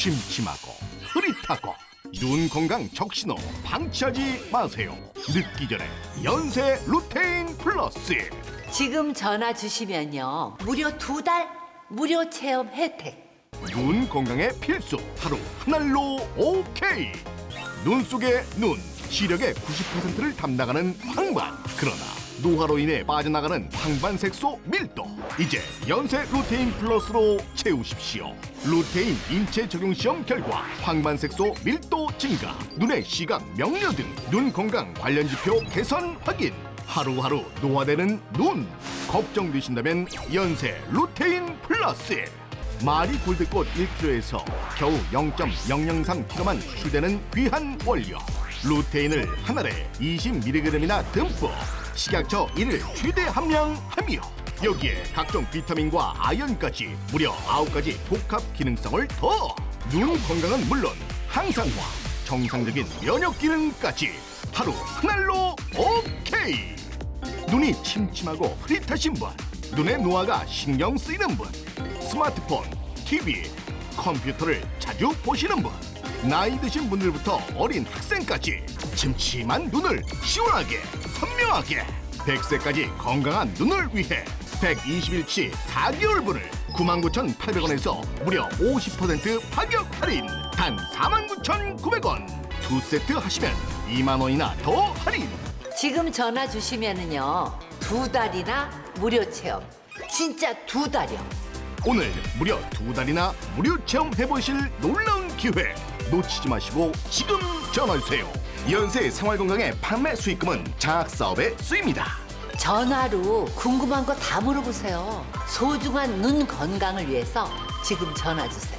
침침하고 흐릿하고 눈 건강 적신호 방치하지 마세요. 늦기 전에 연세 루테인 플러스 지금 전화 주시면요. 무려 두 달 무료 체험 혜택. 눈 건강에 필수 하루 한 알로 오케이 눈 속의 눈 시력의 90%를 담당하는 황반 그러나 노화로 인해 빠져나가는 황반색소 밀도. 이제 연세 루테인 플러스로 채우십시오. 루테인 인체 적용 시험 결과 황반색소 밀도 증가 눈의 시각 명료 등 눈 건강 관련 지표 개선 확인. 하루하루 노화되는 눈. 걱정되신다면 연세 루테인 플러스. 마리 골드꽃 1kg에서 겨우 0.003kg만 수출되는 귀한 원료. 루테인을 한 알에 20mg이나 듬뿍 식약처 1을 최대 함량하며 여기에 각종 비타민과 아연까지 무려 9가지 복합 기능성을 더! 눈 건강은 물론 항산화 정상적인 면역 기능까지 하루 한 알로 오케이! 눈이 침침하고 흐릿하신 분, 눈의 노화가 신경 쓰이는 분, 스마트폰, TV, 컴퓨터를 자주 보시는 분, 나이 드신 분들부터 어린 학생까지 침침한 눈을 시원하게, 선명하게, 100세까지 건강한 눈을 위해 120일치 4개월분을 99,800원에서 무려 50% 파격 할인 단 49,900원 두 세트 하시면 2만 원이나 더 할인 지금 전화 주시면은요. 두 달이나 무료 체험. 진짜 두 달이요. 오늘 무려 두 달이나 무료 체험 해보실 놀라운 기회 놓치지 마시고 지금 전화주세요 연세 생활건강의 판매 수익금은 장학 사업에 쓰입니다 전화로 궁금한 거 다 물어보세요. 소중한 눈 건강을 위해서 지금 전화 주세요.